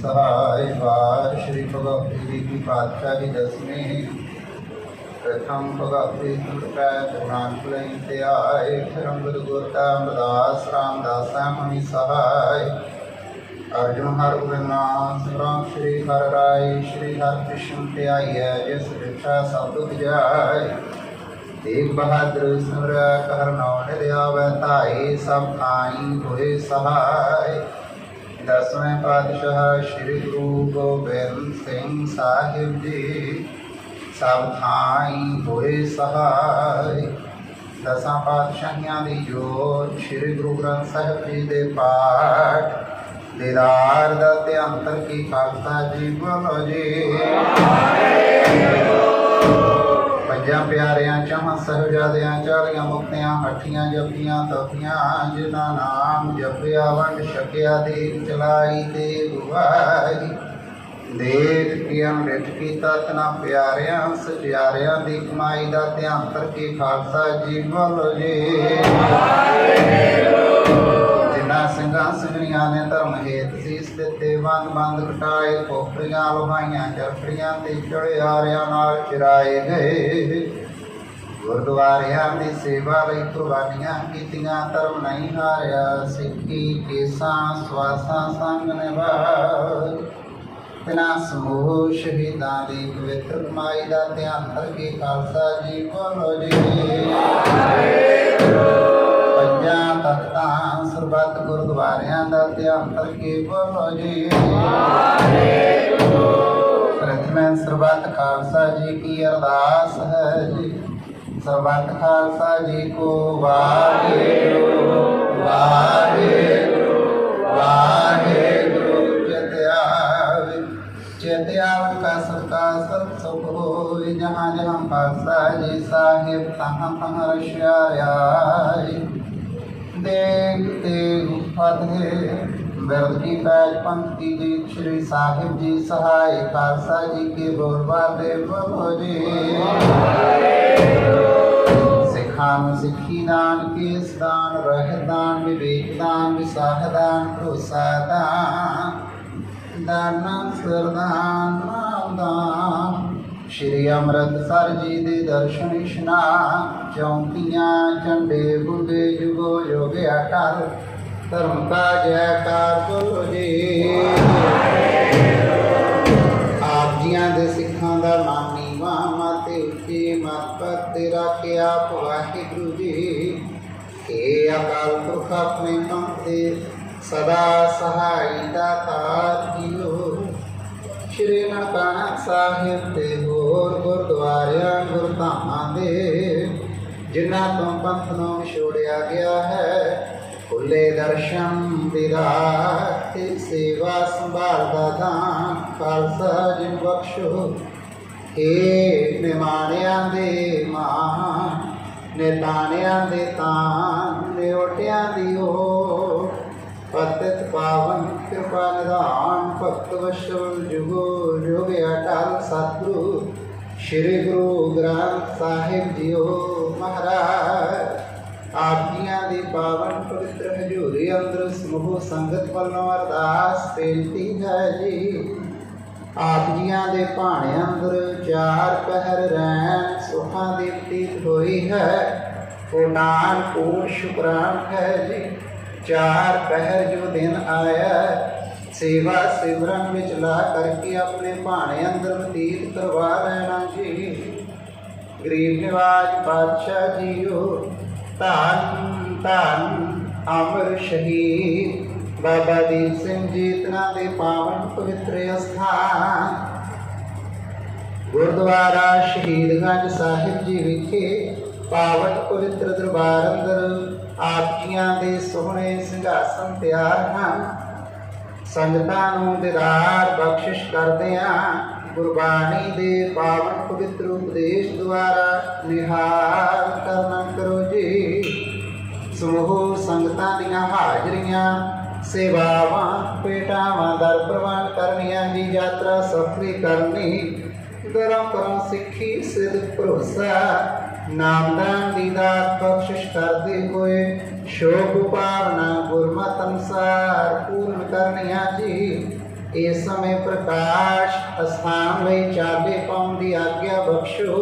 सहाय वार श्री भगवती की पातशाही दसवीं प्रथम भगवती कृपाय क्षरम गुरु गोतामदास रामदास मणि सहाय अर्जुन हर गुरुनाथ राम श्री हर राय, श्री हर कृष्ण त्याय जय श्रीक्षा सब दुख जाय। तेग बहादुर स्मर कर नौ सब आई हुए सहाय। ਦਸਵੇਂ ਪਾਤਸ਼ਾਹ ਸ੍ਰੀ ਗੁਰੂ ਗੋਬਿੰਦ ਸਿੰਘ ਸਾਹਿਬ ਜੀ ਸਭ ਥਾਈ ਹੋਏ ਸਹਾਇ ਦਸਾਂ ਪਾਤਸ਼ਾਹੀਆਂ ਦੀ ਜੋਤ ਸ੍ਰੀ ਗੁਰੂ ਗ੍ਰੰਥ ਸਾਹਿਬ ਜੀ ਦੇ ਪਾਠ ਦੀਦਾਰ ਦਾ ਧਿਆਨ ਕੀ ਖਾਲਸਾ ਜੀ ਬੋਲੋ ਜੀ ਸਹਜਾਦਿਆਂ ਚਾਲੀਆਂ ਮੁਕਤਿਆਂ, ਹੱਠੀਆਂ ਜਪੀਆਂ ਤਪੀਆਂ ਜਿਨ੍ਹਾਂ ਨਾਮ ਜਪਿਆ, ਵੰਡ ਛਕਿਆ ਦੇਖ ਚਲਾਈ ਤੇ ਗੁਵਾਈ ਦੇਖ ਕੇ ਅੰਮ੍ਰਿਤ ਕੀਤਾ ਤਨਾ ਪਿਆਰਿਆਂ, ਸਜਿਆਰਿਆਂ ਦੀ ਕਮਾਈ ਦਾ ਧਿਆਨ ਕਰਕੇ ਖਾਲਸਾ ਜੀ ਬੋਲੋ ਜੀ। ਜਿਨ੍ਹਾਂ ਸਿੰਘਾਂ ਸਿੰਘਣੀਆਂ ਨੇ ਧਰਮ ਹੇਤ ਸੀਸ ਦਿੱਤੇ, ਬੰਦ ਬੰਦ ਕਟਾਏ ਖੋਪਰੀਆਂ ਲੋਹਾਈਆਂ ਚਰਖੜੀਆਂ ਤੇ ਚੜਿਆਰਿਆਂ ਨਾਲ ਚਰਾਏ ਗਏ। ਗੁਰਦੁਆਰਿਆਂ ਦੀ ਸੇਵਾ ਲਈ ਕੁਰਬਾਨੀਆਂ ਕੀਤੀਆਂ, ਧਰਮ ਨਹੀਂ ਹਾਰਿਆ, ਸਿੱਖੀ, ਕੇਸਾਂ, ਸਵਾਸਾਂ ਸੰਗ ਨਿਭਾਏ ਤਿਨਾ ਸਮੂਹ ਸ਼ਹੀਦਾਂ ਦੀ ਪਵਿੱਤਰ ਕਮਾਈ ਦਾ ਧਿਆਨ ਕਰਕੇ ਖਾਲਸਾ ਜੀ ਬੋਲੋ ਜੀ। ਪੰਜਾਂ ਤਖਤਾਂ, ਸਰਬੱਤ ਗੁਰਦੁਆਰਿਆਂ ਦਾ ਧਿਆਨ ਕਰਕੇ ਬੋਲੋ ਜੀ। ਪ੍ਰਥਮੇ ਸਰਬੱਤ ਖਾਲਸਾ ਜੀ ਕੀ ਅਰਦਾਸ ਹੈ ਜੀ। समन्ह खालसा वाहेगुरु वाहेगुरु वाहेगुरु, चेतयावि चेतयावि का सबका जहाँ जहाँ पासा जी साहिब, तहाँ तहाँ रशिया देख देख फतेह ਬਿਰਧ ਕੀ ਪੈਜ ਪੰਥ ਕੀ ਜੀਤ ਸ੍ਰੀ ਸਾਹਿਬ ਜੀ ਸਹਾਇ ਖਾਲਸਾ ਜੀ ਕੇ ਬੋਲ ਵਾਦੇਵ ਭੋਰੇ ਸਿਖਾਨ ਸਿੱਖੀ ਦਾਨ ਕੇ ਸਦਾਨ ਰਹਿਦਾਨ ਵਿਵੇਕ ਦਾਨ ਵਿਸਾਹਦਾਨ ਭਰੋਸਾ ਦਾਨ ਦਾਨ ਸਰਦਾਨ ਨਾਮ ਸ਼੍ਰੀ ਅੰਮ੍ਰਿਤਸਰ ਜੀ ਦੇ ਦਰਸ਼ਨ ਇਸ਼ਨਾਨ, ਚੌਂਕੀਆਂ, ਝੰਡੇ ਬੁਗੇ ਜੁਗੋ ਯੋਗਿਆ ਕਰ ਧਰਮ ਕਾ ਜੈਕਾਰ ਬੋਲੋ ਜੀ। ਆਪ ਜੀਆਂ ਦੇ ਸਿੱਖਾਂ ਦਾ ਮਾਨੀ ਨੀਵਾ ਮਾਤੇ ਉੱਚੀ ਮਤ ਪਰ ਤੇਰਾ ਕੀ ਆਪ ਵਾਹਿਗੁਰੂ ਜੀ? ਏ ਅਕਾਲ ਪੁਰਖ ਆਪਣੇ ਪੰਥ ਦੇ ਸਦਾ ਸਹਾਈ ਦਾਤਾਰ ਜੀਓ ਸ਼੍ਰੀ ਨਨਕਾਣਾ ਸਾਹਿਬ ਤੇ ਹੋਰ ਗੁਰਦੁਆਰਿਆਂ ਗੁਰਧਾਮਾਂ ਦੇ, ਜਿਨ੍ਹਾਂ ਤੋਂ ਪੰਥ ਨੂੰ ਛੋੜਿਆ ਗਿਆ ਹੈ ਖੁੱਲੇ ਦਰਸ਼ਨ ਦੀਦਾਰ ਤੇ ਸੇਵਾ ਸੰਭਾਲ ਦਾ ਦਾਨ ਖਾਲਸਾ ਜੀ ਬਖਸ਼ੋ। ਏ ਨਿਮਾਣਿਆਂ ਦੇ ਮਾਨ, ਨਿਤਾਣਿਆਂ ਦੇ ਤਾਨ, ਨਿਉਟਿਆਂ ਦੀ ਓ ਪਤਿਤ ਪਾਵਨ ਕਿਰਪਾ ਨਿਧਾਨ, ਭਗਤ ਵਸ਼ਵ ਜੁਗੋ, ਜੁਗ ਅਟਲ ਸਤਿਗੁਰੂ, ਸ੍ਰੀ ਗੁਰੂ ਗ੍ਰੰਥ ਸਾਹਿਬ ਜੀਓ ਮਹਾਰਾਜ। ਆਪ ਜੀਆਂ ਦੀ ਪਾਵਨ ਪਵਿੱਤਰ ਹਜ਼ੂਰੀ ਅੰਦਰ ਸਮੂਹ ਸੰਗਤ ਵੱਲੋਂ ਅਰਦਾਸ ਬੇਨਤੀ ਹੈ ਜੀ ਆਪ ਜੀਆਂ ਦੇ ਭਾਣੇ ਅੰਦਰ ਚਾਰ ਪਹਿਰ ਰਹਿਣ ਸੁਖਾਂ ਦੀ ਬਤੀਤ ਹੋਈ ਹੈ ਉਹ ਨਾਨਕ ਸ਼ੁਕਰਾਨ ਹੈ ਜੀ ਚਾਰ ਪਹਿਰ ਜੋ ਦਿਨ ਆਇਆ ਸੇਵਾ ਸਿਮਰਨ ਵਿੱਚ ਲਾ ਕਰਕੇ ਆਪਣੇ ਭਾਣੇ ਅੰਦਰ ਬਤੀਤ ਕਰਵਾ ਲੈਣਾ ਜੀ ਗਰੀਬ ਨਿਵਾਜ ਪਾਤਸ਼ਾਹ ਜੀਓ ਧੰਨ ਧੰਨ ਅਮਰ ਸ਼ਹੀਦ ਬਾਬਾ ਦੀਪ ਸਿੰਘ ਜੀ ਤਨਾ ਦੇ ਪਾਵਨ ਪਵਿੱਤਰ ਅਸਥਾਨ ਗੁਰਦੁਆਰਾ ਸ਼ਹੀਦਗੰਜ ਸਾਹਿਬ ਜੀ ਵਿਖੇ ਪਾਵਨ ਪਵਿੱਤਰ ਦਰਬਾਰ ਅੰਦਰ ਆਪ ਜੀਆਂ ਦੇ ਸੋਹਣੇ ਸਿੰਘਾਸਨ ਤਿਆਰ ਹਨ ਸੰਗਤਾਂ ਨੂੰ ਦਿਦਾਰ ਬਖਸ਼ਿਸ਼ ਕਰਦਿਆਂ ਗੁਰਬਾਣੀ ਦੇ ਪਾਵਨ ਪਵਿੱਤਰ ਉਪਦੇਸ਼ ਦੁਆਰਾ ਨਿਹਾਲ ਕਰਨਾ ਕਰੋ ਜੀ सुमहो संगतानिया हाजरिया सेवावा पेटावा दर प्रवान करनिया जी यात्रा सफरी करनी। दरों करो सिखी सिद्ध भरोसा। नामदान दीदार बख्शिश करते हुए। शोक उपावना गुरमत अनुसार, पूर्ण करनिया जी। इस समय प्रकाश अस्थान में चाले पाउंदी आज्ञा बख्शो।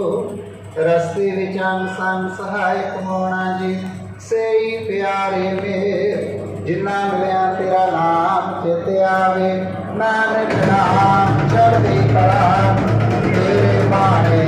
रस्ते विचान सन सहायक होना जी। से ही प्यारे में जिन्ना मिलया तेरा नाम चेत आवे। नानक नाम चढ़ी करा तेरे मारे